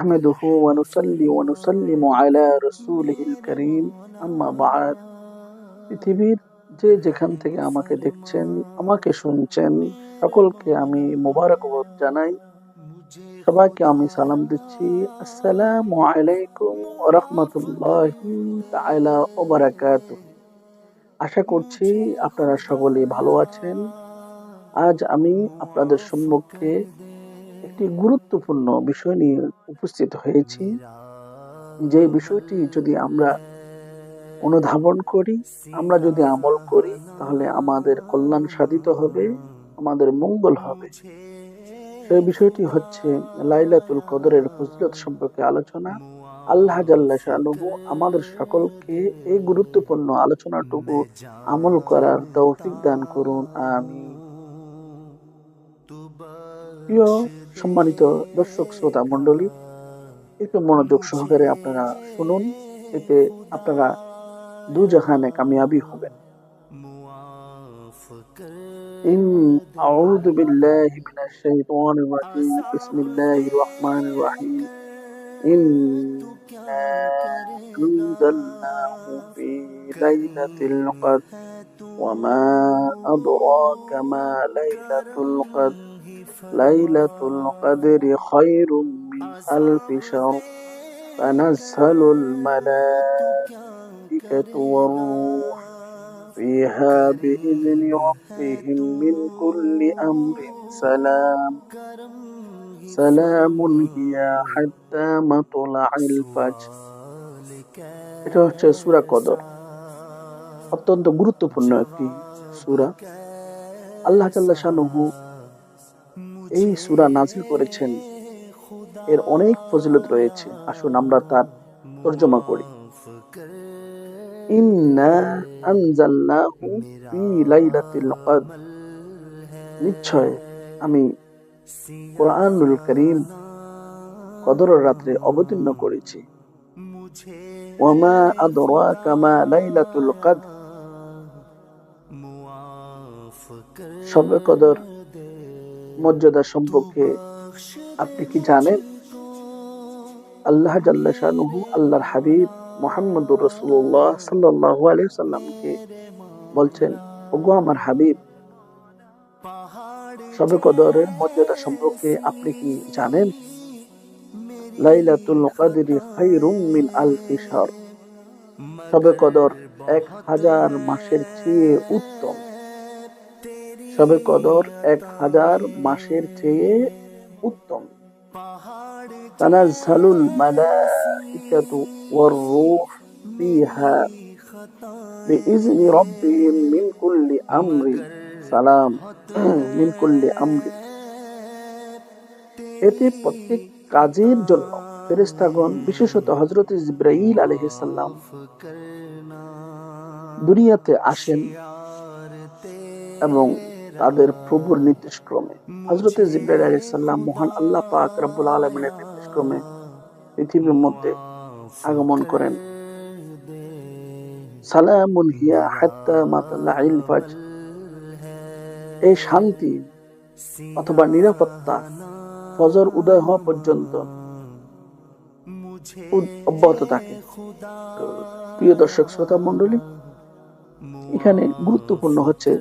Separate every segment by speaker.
Speaker 1: نحمده ونصلي ونسلم على رسوله الكريم أما بعد পৃথিবীর যে যেখান থেকে আমাকে দেখছেন আমাকে শুনছেন সকলকে আমি মোবারকবাদ জানাই সবাইকে আমি সালাম দিচ্ছি আসসালামু আলাইকুম রহমতুল্লাহি তাআলা ওয়া বারাকাতুহু আশা করছি আপনারা সকলেই ভালো আছেন আজ আমি আপনাদের সম্মুখে একটি গুরুত্বপূর্ণ বিষয় নিয়ে উপস্থিত হয়েছি। যে বিষয়টি যদি আমরা অনুধাবন করি, আমরা যদি আমল করি, তাহলে আমাদের কল্যাণ সাধিত হবে, আমাদের মঙ্গল হবে। সেই বিষয়টি হচ্ছে লাইলাতুল কদরের ফজিলত সম্পর্কে আলোচনা। আল্লাহ জাল্লা শাহনুহু আমাদের সকলকে এই গুরুত্বপূর্ণ আলোচনাটুকু আমল করার তৌফিক দান করুন আমি প্রিয় সম্মানিত দর্শক শ্রোতা মণ্ডলী একটু মনোযোগ সহকারে আপনারা শুনুন এতে আপনারা দু জাহানে কামিয়াবি হবেন إن أعوذ بالله من الشيطان الرجيم بسم الله الرحمن الرحيم إنا أنزلناه في ليلة القدر وما أدراك ما ليلة القدر ليلة القدر خير من ألف شهر تنزل الملائكة والروح فيها بإذن ربهم من كل أمر سلام سلام هي حتى مطلع الفجر এটা হচ্ছে সূরা কদর অত্যন্ত গুরুত্বপূর্ণ একটি সূরা আল্লাহ তাআলা শানুহু এই সুরা নাজিল করেছেন, এর অনেক ফজিলত রয়েছে। আসুন আমরা তার তর্জমা করি। ইন্না আনজালনাহু ফি লাইলাতিল কদর। নিশ্চয়, আমি কোরআনুল করিম কদরের রাত্রে অবতীর্ণ করেছি। ওয়ামা আদরাকা মা লাইলাতুল কদর? সবে কদর মর্যাদা সম্পর্কে আপনি কি জানেন? আল্লাহ জাল্লা আল্লাহর হাবিব মোহাম্মদুর রসুল্লাহ সাল্লাহ সাল্লামকে বলছেন, ওগো আমার হাবিব সবে কদরের মর্যাদা সম্পর্কে আপনি কি জানেন? লাইলাতুল কদরি খায়রুম মিন আলফি শাহর সবে কদর এক হাজার মাসের চেয়ে উত্তম। তবে কদর এক হাজার মাসের চেয়ে উত্তম। তানাজ্জালুল মালাইকাতু ওয়ার রূহ ফিহা বিইজনি রাব্বিহিম মিন কুল্লি আমরি। সালাম। মিন কুল্লি আমরি। এতে প্রত্যেক কাজের জন্য ফেরেস্তাগণ বিশেষত হজরত ইব্রাহিল আলহিসাল্লাম দুনিয়াতে আসেন এবং তাদের প্রভুর নির্দেশ ক্রমে হজরত জিব্রাইল আলহিসাল্লাম মহান আল্লাহ পাক রব্বুল আলমিনের নির্দেশ ক্রমে পৃথিবীর মধ্যে আগমন করেন। সালামুন হিয়া হাত্তা ফাজর এই শান্তি অথবা নিরাপত্তা ফজর উদয় হওয়া পর্যন্ত অব্যাহত থাকে। প্রিয় দর্শক, শ্রোতা মন্ডলী এখানে গুরুত্বপূর্ণ হচ্ছে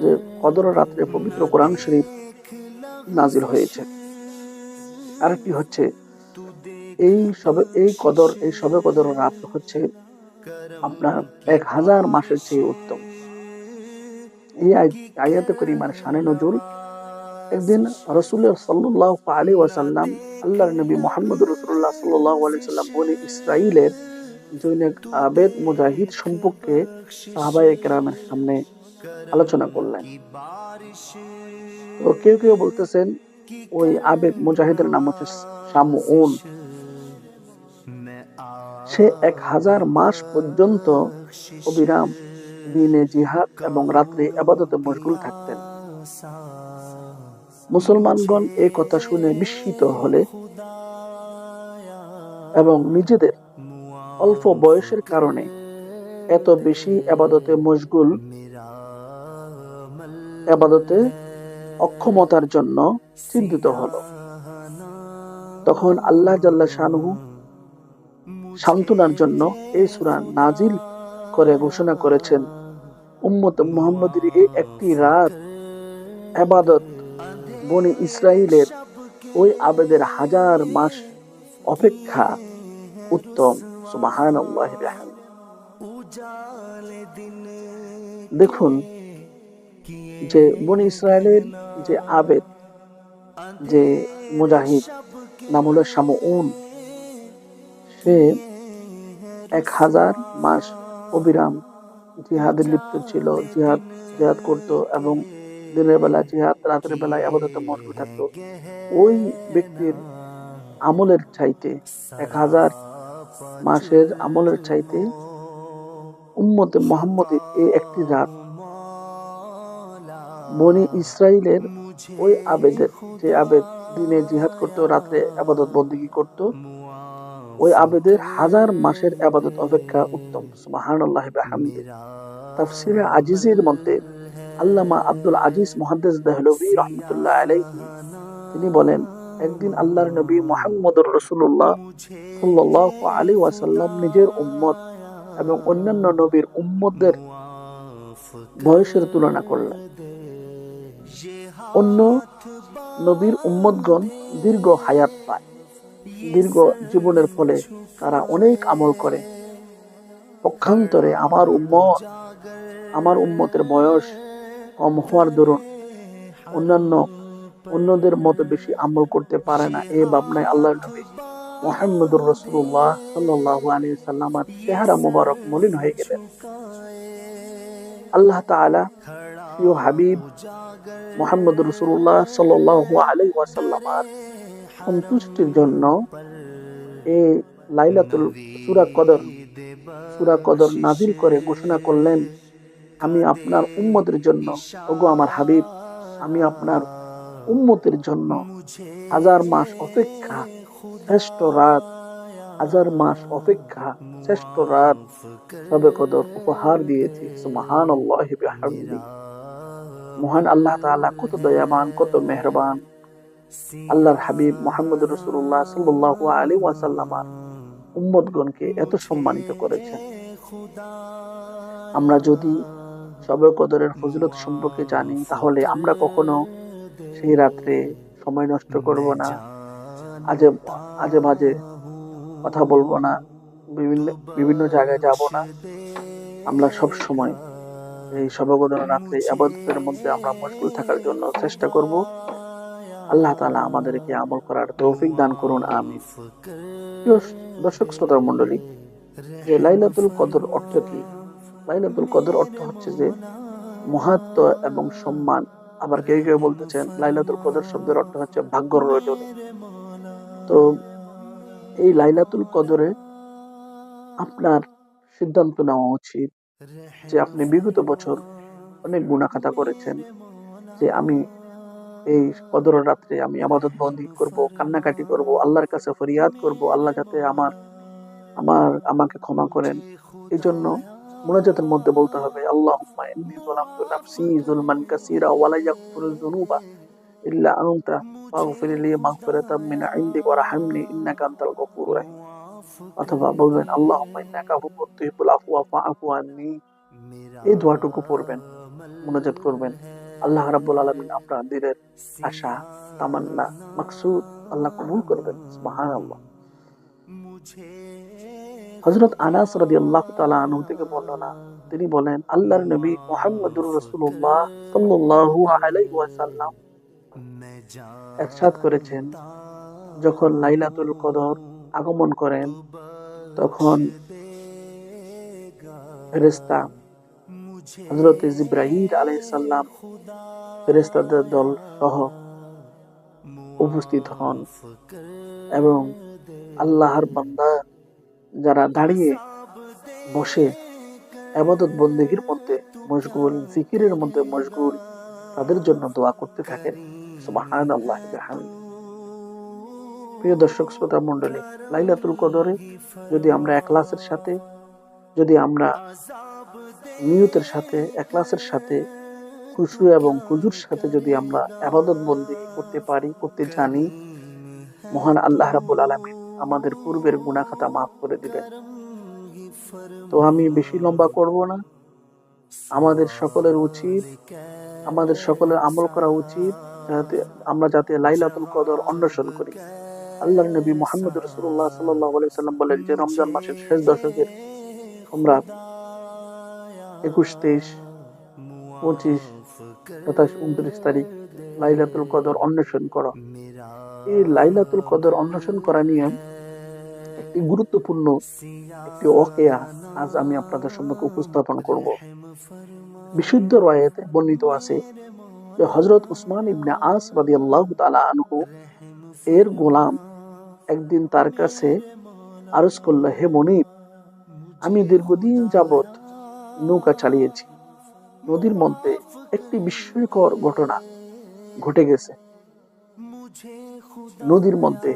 Speaker 1: যে কদর রাত্রে পবিত্র কোরআন শরীফ নাজিল হয়েছে। আরেকটি হচ্ছে, এই সবে, এই কদর, এই সবে কদর রাত হচ্ছে আপনার এক হাজার মাসের চেয়ে উত্তম। এই আয়াতে করিমার শানে নজরুল একদিন রসুল সাল্লাহ আলী ওয়াসাল্লাম আল্লাহর নবী মোহাম্মদ রসুল্লাহ সাল্লাহ আলি সাল্লাম বলে ইসরায়েলের জৈনিক আবেদ মুজাহিদ সম্পর্কে সাহাবাই কেরামের সামনে আলোচনা করলেন। তো কেউ কেউ বলতেছেন, ওই আবেদ মুজাহিদের নাম হচ্ছে শামউন সে এক হাজার মাস পর্যন্ত অবিরাম দিনে জিহাদ এবং রাত্রে আবাদতে মশগুল থাকতেন। মুসলমানগণ এ কথা শুনে বিস্মিত হলে এবং নিজেদের অল্প বয়সের কারণে এত বেশি আবাদতে মশগুল আবাদতে অক্ষমতার জন্য চিন্তিত হলো। তখন আল্লাহ জাল্লা শাহু সান্ত্বনার জন্য এই সুরা নাজিল করে ঘোষণা করেছেন, উম্মত মোহাম্মদের এই একটি রাত আবাদত বনি ইসরায়েলের ওই আবেদের হাজার মাস অপেক্ষা উত্তম। সুবাহান দেখুন যে বনি ইসরায়েলের যে আবেদ, যে মুজাহিদ নাম হলো শামউন, সে এক হাজার মাস অবিরাম জিহাদে লিপ্ত ছিল। জিহাদ জিহাদ করত এবং দিনের বেলা জিহাদ, রাতের বেলায় আপাতত মশগুল থাকতো। ওই ব্যক্তির আমলের চাইতে এক হাজার মাসের আমলের চাইতে উম্মতে মোহাম্মদের এই একটি রাত বনি ইসরায়েলের ওই আবেদের যে আবেদ দিনে জিহাদ করতো, রাত্রে আবাদত বন্দিগি করত, ওই আবেদের হাজার মাসের আবাদত অপেক্ষা উত্তম। সুবহানাল্লাহ বিহামদিহি। তাফসিরে আজিজের মধ্যে আল্লামা আব্দুল আজিজ মুহাদ্দিস দেহলভি রহমতুল্লাহ আলাইহি, তিনি বলেন, একদিন আল্লাহর নবী মোহাম্মদুর রসুল্লাহ সাল্লাহ আলী ওয়াসাল্লাম নিজের উম্মত এবং অন্যান্য নবীর উম্মদের বয়সের তুলনা করলেন। অন্য নবীর উম্মতগণ দীর্ঘ হায়াত পায়। দীর্ঘ জীবনের ফলে তারা অনেক আমল করে। পক্ষান্তরে আমার উম্মত, আমার উম্মতের বয়স কম হওয়ার দরুন অন্যান্য অন্যদের মতো বেশি আমল করতে পারে না। এ ভাবনায় আল্লাহ নবী মোহাম্মদুর রসুল্লাহ সাল্লাহ আলী সাল্লামার চেহারা মুবারক মলিন হয়ে গেলেন। আল্লাহ তাআলা প্রিয় হাবিব, মোহাম্মদ রসুল্লাহ সাল্লাহ আলী ওয়াসাল্লামার সন্তুষ্টির জন্য এ লাইলাতুল সুরা কদর সুরা কদর নাজিল করে ঘোষণা করলেন, আমি আপনার উম্মতের জন্য, ওগো আমার হাবিব, আমি আপনার উম্মতের জন্য হাজার মাস অপেক্ষা শ্রেষ্ঠ রাত, হাজার মাস অপেক্ষা শ্রেষ্ঠ রাত সবে কদর উপহার দিয়েছি। মহান মহান আল্লাহ তাআলা কত দয়াবান, কত মেহরবান। আল্লাহর হাবিব মোহাম্মদ রসুল্লাহ সাল্লাহ আলী ওয়াসাল্লামার উম্মতগণকে এত সম্মানিত করেছেন। আমরা যদি সবে কদরের ফজিলত সম্পর্কে জানি, তাহলে আমরা কখনো সেই রাত্রে সময় নষ্ট করব না। আজে আজে মাঝে কথা বলব না, বিভিন্ন বিভিন্ন জায়গায় যাব না। আমরা সব সময় এই সবগদন রাত্রে আবাদতের মধ্যে আমরা মশগুল থাকার জন্য চেষ্টা করব। আল্লাহ তালা আমাদেরকে আমল করার তৌফিক দান করুন আমি দর্শক, শ্রোতা মন্ডলী যে লাইলাতুল কদর অর্থ কি? লাইলাতুল কদর অর্থ হচ্ছে যে মহাত্ম এবং সম্মান। আবার কেউ কেউ বলতেছেন লাইলাতুল কদর শব্দের অর্থ হচ্ছে ভাগ্য রজনী। তো এই লাইলাতুল কদরে আপনার সিদ্ধান্ত নেওয়া উচিত। যে আপনি বিগত বছর অনেক গুণাখাতা করেছেন, যে আমি এই কদর রাত্রে আমি আবাদত বন্দি করব, কান্নাকাটি করব, আল্লাহর কাছে ফরিয়াদ করব, আল্লাহ যাতে আমার আমার, আমাকে ক্ষমা করেন। এই জন্য মোনাজাতের মধ্যে বলতে হবে আল্লাহ ইল্লা মাগফিরাতাম রহিম। অথবা বলবেন আন্নি। এই দোয়াটুকু পড়বেন, মোনাজাত করবেন। আল্লাহ রাব্বুল আলামিন আপনার দিলের আশা, তামান্না, মাকসুদ আল্লাহ কবুল করবেন, সুবহানাল্লাহ। হজরত আনাস রাদি আল্লাহ তালা থেকে বর্ণনা, তিনি বলেন, আল্লাহর নবী মোহাম্মদুর রসুল্লাহ ওয়াসাল্লাম একসাথ করেছেন, যখন লাইলাতুল কদর আগমন করেন, তখন ফেরেস্তা হজরত জিব্রাহিম আলাইহিস সালাম ফেরেস্তাদের দল সহ উপস্থিত হন এবং আল্লাহর বান্দা যারা দাঁড়িয়ে বসে আবাদত বন্দীগীর মধ্যে মশগুল, জিকিরের মধ্যে মশগুল, তাদের জন্য দোয়া করতে থাকেন। প্রিয় দর্শক শ্রোতা মন্ডলী লাইলাতুল কদরে যদি আমরা একলাসের সাথে, যদি আমরা নিয়তের সাথে একলাসের সাথে খুশু এবং কুজুর সাথে যদি আমরা আবাদত বন্দি করতে পারি, করতে জানি, মহান আল্লাহ রাব্বুল আলামিন আমাদের পূর্বের গুনাহ-খাতা মাফ করে দিবেন। তো আমি বেশি লম্বা করব না। আমাদের সকলের উচিত, আমাদের সকলের আমল করা উচিত আমরা যাতে লাইলাতুল কদর অন্বেষণ করি। আল্লাহর নবী মোহাম্মদ রসুল্লাহ সাল্লাহ সাল্লাম বলেন যে রমজান মাসের শেষ দশকের তোমরা একুশ, তেইশ, পঁচিশ, সাতাশ, উনত্রিশ তারিখ লাইলাতুল কদর অন্বেষণ করো। এই লাইলাতুল কদর অন্বেষণ করা নিয়ে একটি গুরুত্বপূর্ণ একটি অকেয়া আজ আমি আপনাদের সম্মুখে উপস্থাপন করব। বিশুদ্ধ রয়েতে বর্ণিত আছে যে হজরত উসমান ইবনে আস রাদি আল্লাহ তালা আনহু এর গোলাম একদিন তার কাছে আরজ করল, হে মনিব, আমি দীর্ঘদিন যাবৎ নৌকা চালিয়েছি। নদীর মধ্যে একটি বিস্ময়কর ঘটনা ঘটে গেছে। নদীর মধ্যে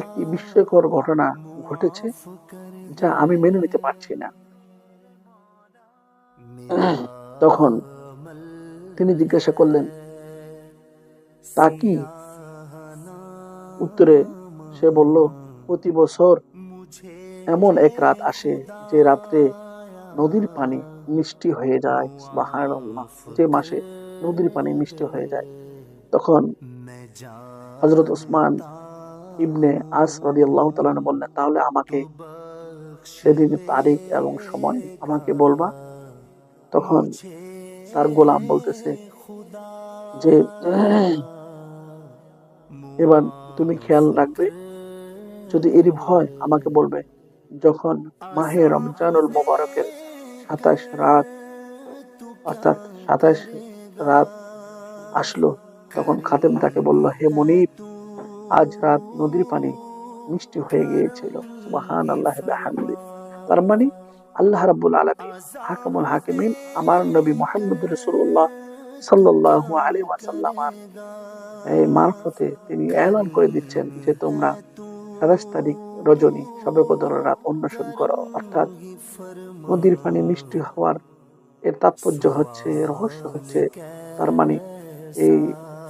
Speaker 1: একটি বিস্ময়কর ঘটনা ঘটেছে যা আমি মেনে নিতে পারছি না। তখন তিনি জিজ্ঞাসা করলেন, তা কি? উত্তরে সে বলল, প্রতি বছর এমন এক রাত আসে যে রাত্রে নদীর পানি মিষ্টি হয়ে যায়। সুবহানাল্লাহ। যে মাসে নদীর পানি মিষ্টি হয়ে যায়, তখন হজরত উসমান ইবনে আস রাদি আল্লাহ বললেন, তাহলে আমাকে সেদিন তারিখ এবং সময় আমাকে বলবা। তখন তার গোলাম বলতেছে যে, এবার তুমি খেয়াল রাখবে? যদি এরই ভয় আমাকে বলবে, যখন মাহে রমজানুল মোবারকের সাতাশ রাত, অর্থাৎ সাতাশ রাত আসলো, তখন খাতেম তাকে বলল, হে মনিব, আজ রাত নদীর পানি মিষ্টি হয়ে গিয়েছিল। মহান আল্লাহ হামদি তার মানে আল্লাহ রাব্বুল আলামিন, হাকামুল হাকিমিন, আমার নবী মুহাম্মদ রাসূলুল্লাহ সাল্লাল্লাহু আলাইহি ওয়াসাল্লামার এই মারফতে তিনি এলান করে দিচ্ছেন যে তোমরা সাতাশ তারিখ রজনী সবে কদর রাত অন্বেষণ করো। অর্থাৎ নদীর পানি মিষ্টি হওয়ার এর তাৎপর্য হচ্ছে রহস্য হচ্ছে, তার মানে এই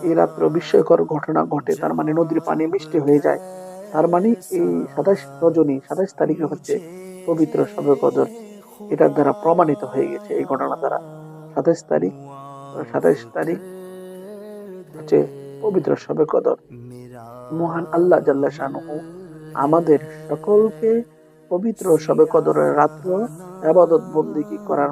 Speaker 1: এই রাত্র বিস্ময়কর ঘটনা ঘটে, তার মানে নদীর পানি মিষ্টি হয়ে যায়। তার মানে এই সাতাশ রজনী, সাতাশ তারিখে হচ্ছে পবিত্র সবে কদর এটার দ্বারা প্রমাণিত হয়ে গেছে, এই ঘটনা দ্বারা। সাতাশ তারিখ সাতাশ তারিখ হচ্ছে পবিত্র সবে কদর। মহান আল্লাহ জাল্লা শাহু আমাদের সকলকে পবিত্র সবে কদরের রাত্র আবাদত বন্দিগি করার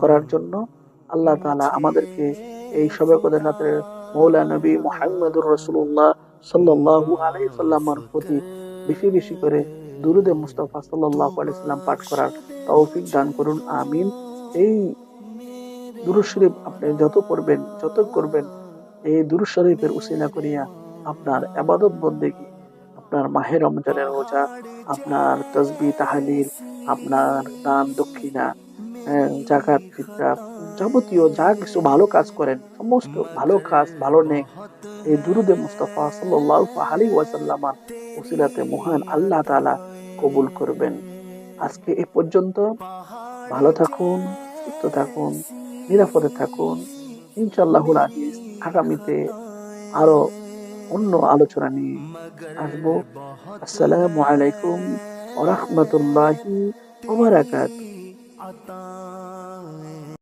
Speaker 1: করার জন্য আল্লাহ তাআলা আমাদেরকে এই সবে কদর রাত্রে মৌলা নবী মোহাম্মদুর রসুল্লাহ সাল্লাল্লাহু আলাইহি সাল্লামের প্রতি বেশি বেশি করে দুরুদে মুস্তাফা সাল্লাল্লাহু আলাইহি সাল্লাম পাঠ করার তৌফিক দান করুন, আমিন। এই দুরুদ শরীফ আপনি যত পড়বেন যত করবেন এই দুরুদ শরীফের উসিলা করিয়া আপনার আবাদত বন্দেগী আপনার মাহের রমজানের রোজা আপনার তসবি তাহালিল আপনার দান দক্ষিণা হ্যাঁ, জাকাত ফিতরা যাবতীয় যা কিছু ভালো কাজ করেন সমস্ত ভালো কাজ ভালো নেক এই দুরুদে মুস্তফা সাল্লাল্লাহু আলাইহি ওয়াসাল্লামার উসিলাতে মহান আল্লাহ তাআলা কবুল করবেন। আজকে এ পর্যন্ত ভালো থাকুন সুস্থ থাকুন নিরাপদে থাকুন। ইনশাল্লাহ আগামীতে আরও অন্য আলোচনা নিয়ে আসব। আসসালামু আলাইকুম ওয়া রাহমাতুল্লাহি ওয়া বারাকাতুহু।